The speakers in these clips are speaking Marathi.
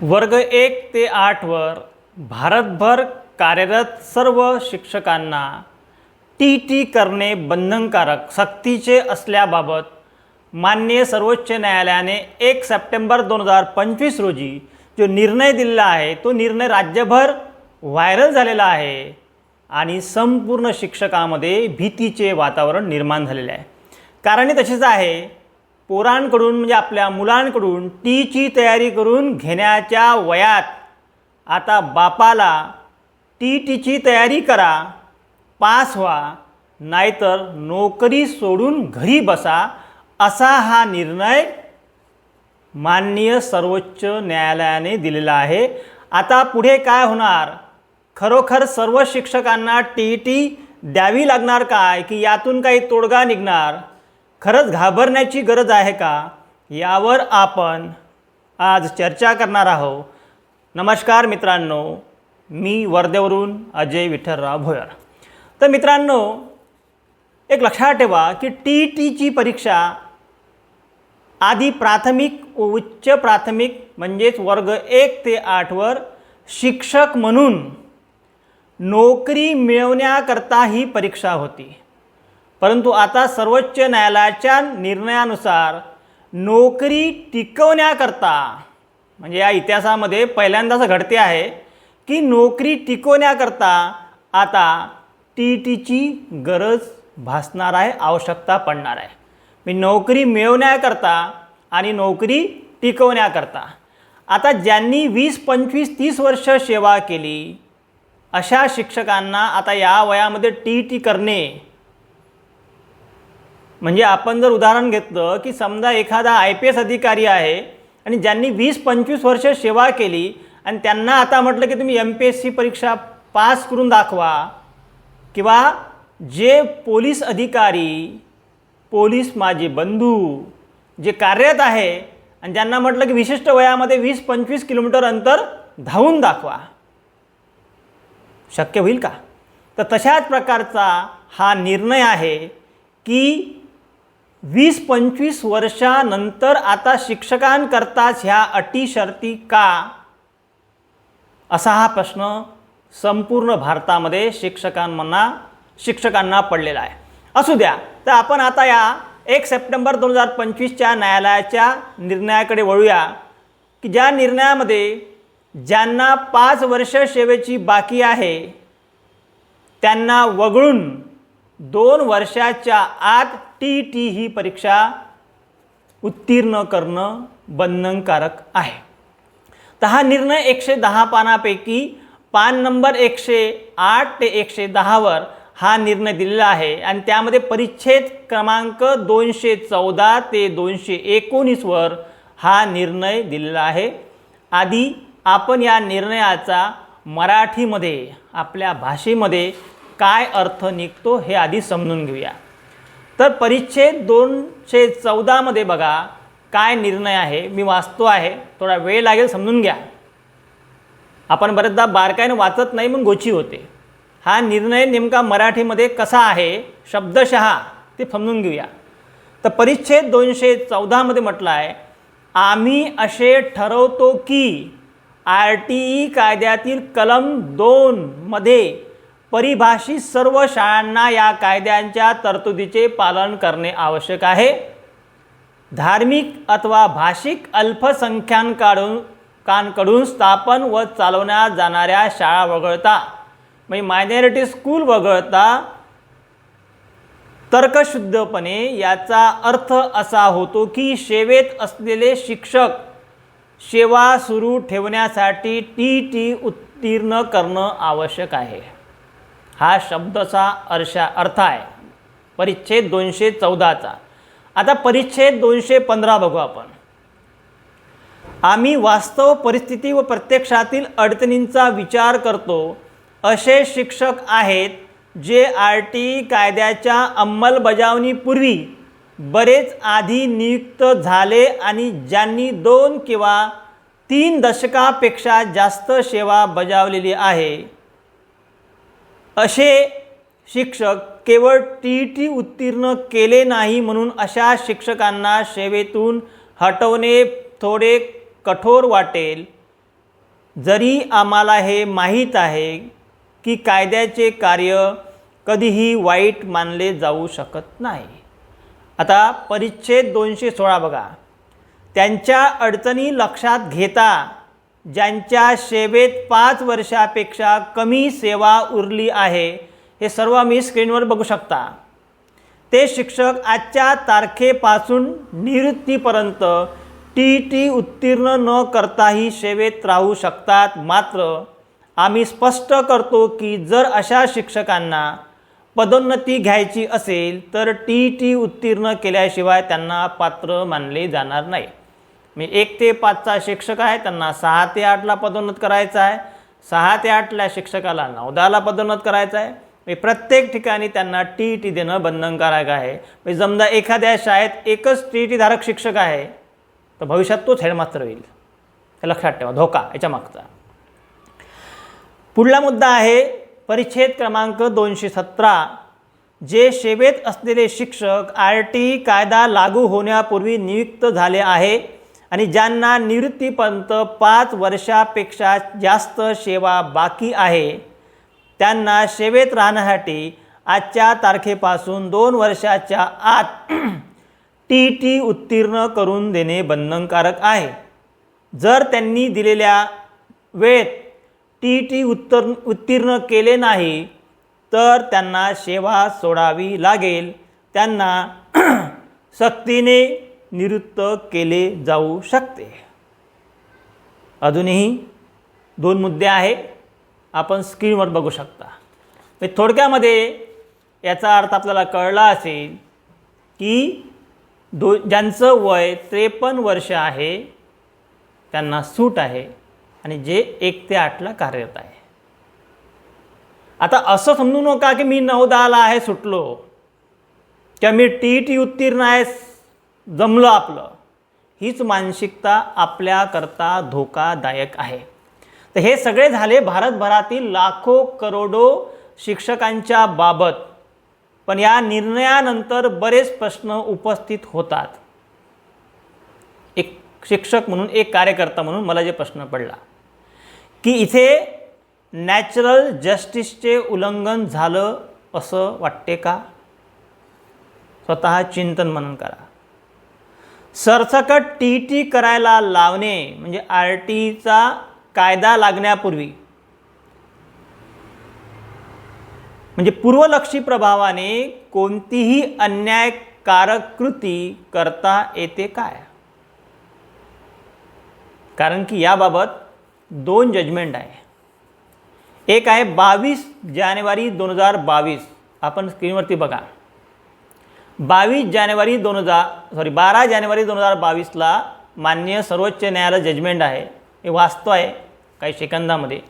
वर्ग एक ते आठवर भारतभर कार्यरत सर्व शिक्षकांना टी टी करणे बंधनकारक सक्तीचे असल्याबाबत माननीय सर्वोच्च न्यायालयाने एक सप्टेंबर दोन हजार पंचवीस रोजी जो निर्णय दिलेला आहे तो निर्णय राज्यभर व्हायरल झालेला आहे आणि संपूर्ण शिक्षकामध्ये भीतीचे वातावरण निर्माण झालेले आहे. कारण हे तसेच आहे पोरांकडून म्हणजे आपल्या मुलांकडून टीची तयारी करून घेण्याच्या वयात आता बापाला टी टीची तयारी करा पास व्हा नाहीतर नोकरी सोडून घरी बसा असा हा निर्णय माननीय सर्वोच्च न्यायालयाने दिलेला आहे. आता पुढे काय होणार? खरोखर सर्व शिक्षकांना टी टी द्यावी लागणार काय? की यातून काही तोडगा निघणार? खरंच घाबरण्याची गरज आहे का? यावर आपण आज चर्चा करणार आहोत. नमस्कार मित्रांनो मी वर्धेवरून अजय विठ्ठलराव भोयर. तर मित्रांनो एक लक्षात ठेवा की टी टीची परीक्षा आधी प्राथमिक व उच्च प्राथमिक म्हणजेच वर्ग एक ते आठवर शिक्षक म्हणून नोकरी मिळवण्याकरता ही परीक्षा होती. परंतु आता सर्वोच्च न्यायालयाच्या निर्णयानुसार नोकरी टिकवण्याकरता म्हणजे या इतिहासामध्ये पहिल्यांदाच घडते आहे की नोकरी टिकवण्याकरता आता टी टीची गरज भासणार आहे आवश्यकता पडणार आहे. मी नोकरी मिळवण्याकरता आणि नोकरी टिकवण्याकरता. आता ज्यांनी वीस पंचवीस तीस वर्ष सेवा केली अशा शिक्षकांना आता या वयामध्ये टी टी करणे म्हणजे आपण जर उदाहरण घेतलं की समजा एखादा आय पी एस अधिकारी आहे आणि ज्यांनी वीस पंचवीस वर्ष सेवा केली आणि त्यांना आता म्हटलं की तुम्ही एम पी एस सी परीक्षा पास करून दाखवा किंवा जे पोलीस अधिकारी पोलीस माझे बंधू जे कार्यरत आहे आणि ज्यांना म्हटलं की विशिष्ट वयामध्ये वीस पंचवीस किलोमीटर अंतर धावून दाखवा. शक्य होईल का? तर तशाच प्रकारचा हा निर्णय आहे की वीस पंचवीस वर्षानंतर आता शिक्षकांकरताच ह्या अटी शर्ती का? असा हा प्रश्न संपूर्ण भारतामध्ये शिक्षकांना शिक्षकांना पडलेला आहे. असू द्या तर आपण आता या एक सप्टेंबर दोन हजार पंचवीसच्या न्यायालयाच्या निर्णयाकडे वळूया की ज्या निर्णयामध्ये ज्यांना पाच वर्ष सेवेची बाकी आहे त्यांना वगळून दोन वर्षाच्या आत टी टी ही परीक्षा उत्तीर्ण करणं बंधनकारक आहे. तर हा निर्णय एकशे दहा पानापैकी पान नंबर एकशे आठ ते एकशे दहावर हा निर्णय दिलेला आहे आणि त्यामध्ये परिच्छेद क्रमांक दोनशे चौदा ते दोनशे एकोणीसवर हा निर्णय दिलेला आहे. आधी आपण या निर्णयाचा मराठीमध्ये आपल्या भाषेमध्ये काय अर्थ निघतो हे आधी समजून घेऊया. तर परिच्छेद दोनशे चौदामध्ये बघा काय निर्णय आहे? मी वाचतो आहे. थोडा वेळ लागेल समजून घ्या. आपण बरेचदा बारकाईनं वाचत नाही मग गोची होते. हा निर्णय नेमका मराठीमध्ये कसा आहे? शब्दशः ते समजून घेऊया. तर परिच्छेद दोनशे चौदामध्ये म्हटलं आहे आम्ही असे ठरवतो की आर टी ई कायद्यातील कलम दोनमध्ये परिभाषित सर्व शाळांना या कायद्यांच्या तरतुदीचे पालन करणे आवश्यक आहे. धार्मिक अथवा भाषिक अल्पसंख्याकांकडून कांकडून स्थापन व चालवण्यात जाणाऱ्या शाळा वगळता. म्हणजे मायनॉरिटी स्कूल वगळता तर्कशुद्धपणे याचा अर्थ असा होतो की सेवेत असलेले शिक्षक सेवा सुरू ठेवण्यासाठी टी टी उत्तीर्ण करणं आवश्यक आहे. हा शब्दाचा अर्षा अर्थ आहे. परिच्छेद दोनशे चौदाचा. आता परिच्छेद दोनशे पंधरा बघू आपण. आम्ही वास्तव परिस्थिती व प्रत्यक्षातील अडचणींचा विचार करतो. असे शिक्षक आहेत जे आर टी कायद्याच्या अंमलबजावणीपूर्वी बरेच आधी नियुक्त झाले आणि ज्यांनी दोन किंवा तीन दशकापेक्षा जास्त सेवा बजावलेली आहे. असे शिक्षक केवळ टी टी उत्तीर्ण केले नाही म्हणून अशा शिक्षकांना सेवेतून हटवणे थोडे कठोर वाटेल. जरी आम्हाला हे माहीत आहे की कायद्याचे कार्य कधीही वाईट मानले जाऊ शकत नाही. आता परिच्छेद दोनशे सोळा बघा. त्यांच्या अडचणी लक्षात घेता ज्यांच्या सेवेत पाच वर्षापेक्षा कमी सेवा उरली आहे हे सर्व मी स्क्रीनवर बघू शकता. ते शिक्षक आजच्या तारखेपासून निवृत्तीपर्यंत टी टी उत्तीर्ण न करताही सेवेत राहू शकतात. मात्र आम्ही स्पष्ट करतो की जर अशा शिक्षकांना पदोन्नती घ्यायची असेल तर टी टी उत्तीर्ण केल्याशिवाय त्यांना पात्र मानले जाणार नाही. मी एक ते पाचचा शिक्षक आहे त्यांना सहा ते आठला पदोन्नत करायचं आहे. सहा ते आठला शिक्षकाला नवदाला पदोन्नत करायचं आहे. मी प्रत्येक ठिकाणी त्यांना टी ई टी देणं बंधनकारक आहे. म्हणजे समजा एखाद्या शाळेत एकच टी ई टी धारक शिक्षक आहे तर भविष्यात तोच हेडमास्तर होईल. हे लक्षात ठेवा धोका याच्या मागचा. पुढला मुद्दा आहे परिच्छेद क्रमांक दोनशे सतरा जे सेवेत असलेले शिक्षक आर टी कायदा लागू होण्यापूर्वी नियुक्त झाले आहे. आणि ज्यांना निवृत्तीपर्यंत पाच वर्षापेक्षा जास्त सेवा बाकी आहे त्यांना सेवेत राहण्यासाठी आजच्या तारखेपासून दोन वर्षाच्या आत टी टी उत्तीर्ण करून देणे बंधनकारक आहे. जर त्यांनी दिलेल्या वेळेत टी टी उत्तर उत्तीर्ण केले नाही तर त्यांना सेवा सोडावी लागेल. त्यांना सक्तीने निवृत्त केले जाऊ शकते. अजूनही दोन मुद्दे आहे. आपण स्क्रीनवर बघू शकता. म्हणजे थोडक्यामध्ये याचा अर्थ आपल्याला कळला असेल की दो ज्यांचं वय त्रेपन्न वर्ष आहे त्यांना सूट आहे आणि जे एक ते आठला कार्यरत आहे. आता असं समजू नका की मी नऊ दहाला आहे सुटलो. किंवा मी टी टी उत्तीर्ण आहे जमलं आपलं. हीच मानसिकता आपल्याकरता धोकादायक आहे. तर हे सगळे झाले भारतभरातील लाखो करोडो शिक्षकांच्या बाबत. पण या निर्णयानंतर बरेच प्रश्न उपस्थित होतात. एक शिक्षक म्हणून एक कार्यकर्ता म्हणून मला जे प्रश्न पडला की इथे नॅचरल जस्टिसचे उल्लंघन झालं असं वाटते का? स्वतः चिंतन मनन करा. सरसकट टी टी करायला लावणे म्हणजे आर टीचा कायदा लागण्यापूर्वी. म्हणजे पूर्वलक्षी प्रभावाने कोणतीही अन्यायकारक कृती करता येते काय? कारण की याबाबत दोन जजमेंट आहे. एक आहे बावीस जानेवारी दोन हजार बावीस. आपण स्क्रीनवरती बघा. बावीस जानेवारी दोन हजार सॉरी बारा जानेवारी दोन हजार बावीसला माननीय सर्वोच्च न्यायालय जजमेंट आहे. हे वास्तव आहे काही सेकंदामध्ये.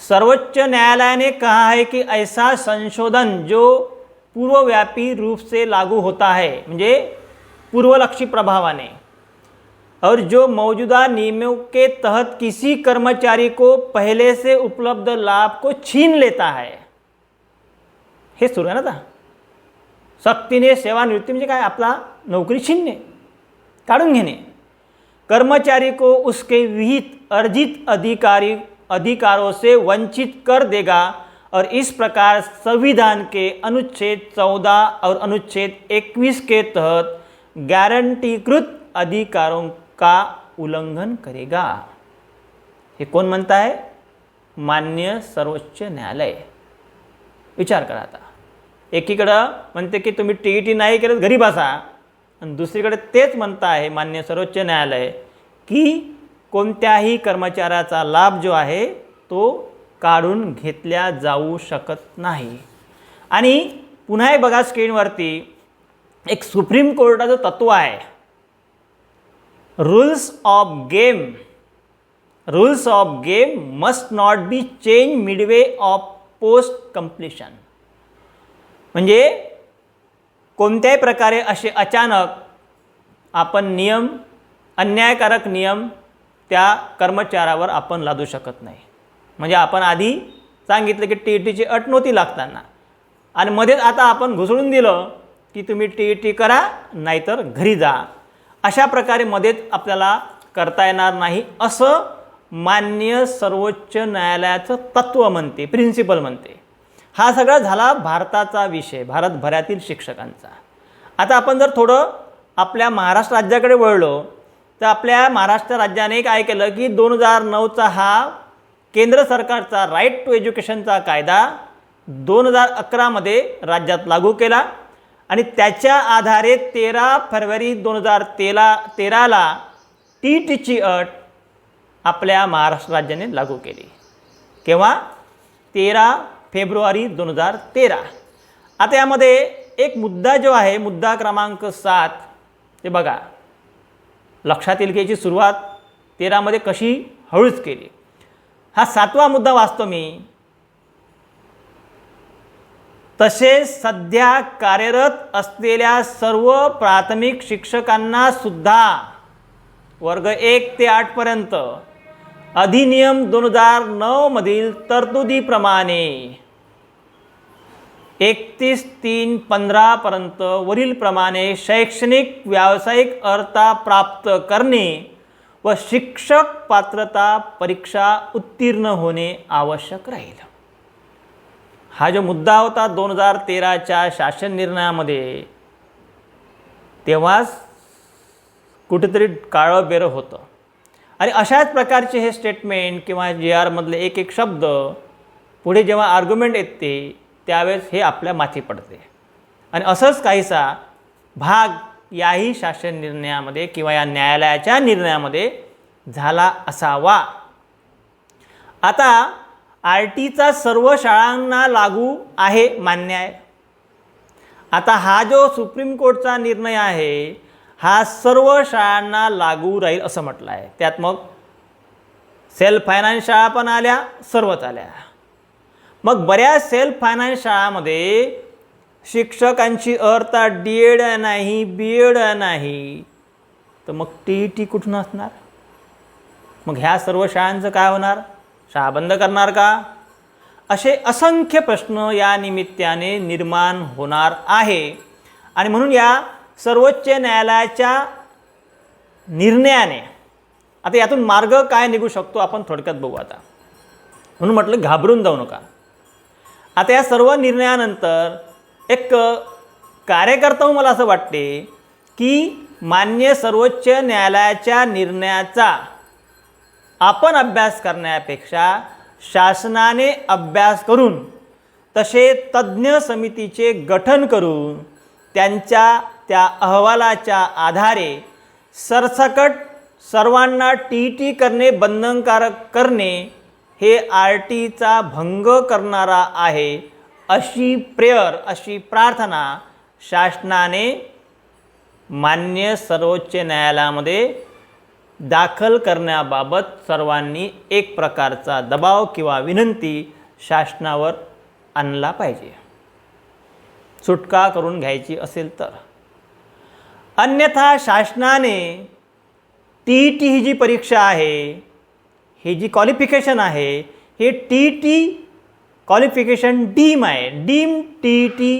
सर्वोच्च न्यायालय ने कहा है कि ऐसा संशोधन जो पूर्वव्यापी रूप से लागू होता है म्हणजे पूर्वलक्षी प्रभावाने और जो मौजूदा नियमों के तहत किसी कर्मचारी को पहले से उपलब्ध लाभ को छीन लेता है। हे सुरू आहे ना आता? सक्तीने सेवानिवृत्ती म्हणजे काय? आपला नोकरी छिन्ने काढून घेणे. कर्मचारी को उसके विहित अर्जित अधिकारी अधिकारों से वंचित कर देगा और इस प्रकार संविधान के अनुच्छेद 14 और अनुच्छेद 21 के तहत गारंटीकृत अधिकारों का उल्लंघन करेगा। हे कोण म्हणत आहे मान्य सर्वोच्च न्यायालय। विचार करा आता। एकीकडं म्हणते की तुम्ही टी ई टी नाही केलं घरी बसा. आणि दुसरीकडे तेच म्हणता आहे मान्य सर्वोच्च न्यायालय की कोणत्याही कर्मचाऱ्याचा लाभ जो आहे तो काढून घेतल्या जाऊ शकत नाही. आणि पुन्हा एक बघा स्क्रीनवरती एक सुप्रीम कोर्टाचं तत्व आहे. Rules of game rules of game must not be change midway of post completion म्हणजे कोणत्याही प्रकारे असे अचानक आपण नियम अन्यायकारक नियम त्या कर्मचाऱ्यावर आपण लादू शकत नाही. म्हणजे आपण आधी सांगितलं की टी ई टीची अट नव्हती लागताना. आणि मध्येच आता आपण घुसळून दिलं की तुम्ही टी ई टी करा नाहीतर घरी जा. अशा प्रकारे मध्येच आपल्याला करता येणार नाही असं मान्य सर्वोच्च न्यायालयाचं तत्त्व म्हणते प्रिन्सिपल म्हणते. हा सगळा झाला भारताचा विषय भारतभरातील शिक्षकांचा. आता आपण जर थोडं आपल्या महाराष्ट्र राज्याकडे वळलो तर आपल्या महाराष्ट्र राज्याने काय केलं की दोन हजार नऊचा हा केंद्र सरकारचा राईट टू एज्युकेशनचा कायदा दोन हजार अकरामध्ये राज्यात लागू केला आणि त्याच्या आधारे तेरा फरवरी दोन हजार तेरा तेराला टी टीची अट आपल्या महाराष्ट्र राज्याने लागू केली. केव्हा? तेरा फेब्रुवारी दोन हजार तेरा. आता यामध्ये एक मुद्दा जो आहे मुद्दा क्रमांक सात ते बघा. लक्षात येईल की याची सुरुवात तेरामध्ये कशी हळूच केली. हा सातवा मुद्दा वाचतो मी. तसेच सध्या कार्यरत असलेल्या सर्व प्राथमिक शिक्षकांना सुद्धा वर्ग एक ते आठपर्यंत अधिनियम दोन हजार नऊमधील तरतुदीप्रमाणे एकतीस तीन पंधरापर्यंत वरीलप्रमाणे शैक्षणिक व्यावसायिक अर्हता प्राप्त करणे व शिक्षक पात्रता परीक्षा उत्तीर्ण होणे आवश्यक राहील. हा जो मुद्दा होता दोन हजार तेराच्या शासन निर्णयामध्ये तेव्हाच कुठेतरी काळं बेरं होतं. आणि अशाच प्रकारचे हे स्टेटमेंट किंवा जे आरमधले एक एक शब्द पुढे जेव्हा आर्ग्युमेंट येते त्यावेळेस हे आपल्या माथी पडते. आणि असंच काहीसा भाग याही शासन निर्णयामध्ये किंवा या न्यायालयाच्या निर्णयामध्ये झाला असावा. आता आर टीचा सर्व शाळांना लागू आहे मान्य आहे. आता हा जो सुप्रीम कोर्टचा निर्णय आहे हा सर्व शाळांना लागू राहील असं म्हटलं आहे त्यात मग सेल्फ फायनान्स शाळा पण आल्या सर्वच आल्या. मग बऱ्याच सेल्फ फायनान्स शाळामध्ये शिक्षकांची अर्थात डी एड नाही बी एड नाही. तर मग टी ई टी कुठून असणार? मग ह्या सर्व शाळांचं काय होणार? शाळा बंद करणार का? असे असंख्य प्रश्न या निमित्ताने निर्माण होणार आहे. आणि म्हणून या सर्वोच्च न्यायालयाच्या निर्णयाने. आता यातून मार्ग काय निघू शकतो आपण थोडक्यात बघू आता. म्हणून म्हटलं घाबरून जाऊ नका. आता या सर्व निर्णयानंतर एक कार्यकर्ता मला असं वाटते की मान्य सर्वोच्च न्यायालयाच्या निर्णयाचा आपण अभ्यास करण्यापेक्षा शासनाने अभ्यास करून तसे तज्ज्ञ समितीचे गठन करून त्यांच्या त्या अहवालाच्या आधारे सरसकट सर्वांना टी टी करणे बंधनकारक करणे हे आर टीचा भंग करणारा आहे अशी प्रेयर अशी प्रार्थना शासनाने मान्य सर्वोच्च न्यायालयामध्ये दाखल करण्याबाबत सर्वांनी एक प्रकारचा दबाव किंवा विनंती शासनावर आणला पाहिजे. सुटका करून घ्यायची असेल तर. अन्यथा शासनाने टी ई टी ही जी परीक्षा आहे ही जी क्वालिफिकेशन आहे हे टी टी क्वालिफिकेशन डीम आहे. Deem T T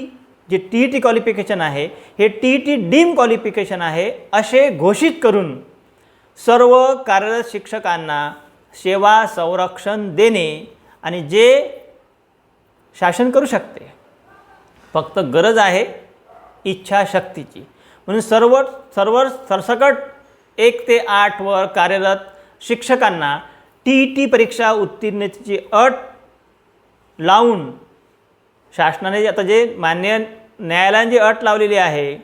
J T T qualification आहे हे टी टी डीम क्वालिफिकेशन आहे असे घोषित करून सर्व कार्यरत शिक्षकांना सेवा संरक्षण देणे आणि जे शासन करू शकते. फक्त गरज आहे इच्छाशक्तीची. म्हणून सर्व सर्व सरसकट एक ते आठवर कार्यरत शिक्षकांना टी ई टी परीक्षा उत्तीर्णतेची अट लावून शासनाने जे आता जे मान्य न्यायालयाने जी अट लावलेली आहे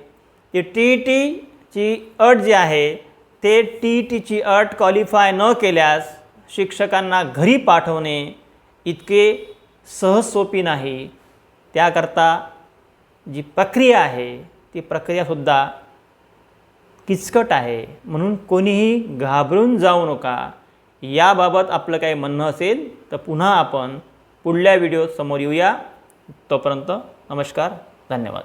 ती टी ई टीची अट जी आहे ते टी ई टीची अट क्वालिफाय न केल्यास शिक्षकांना घरी पाठवणे इतके सहज सोपी नाही. त्याकरता जी प्रक्रिया आहे ती प्रक्रियासुद्धा किचकट आहे. म्हणून कोणीही घाबरून जाऊ नका. याबाबत आपलं काही म्हणणं असेल तर पुन्हा आपण पुढल्या व्हिडिओ समोर येऊया. तोपर्यंत नमस्कार धन्यवाद.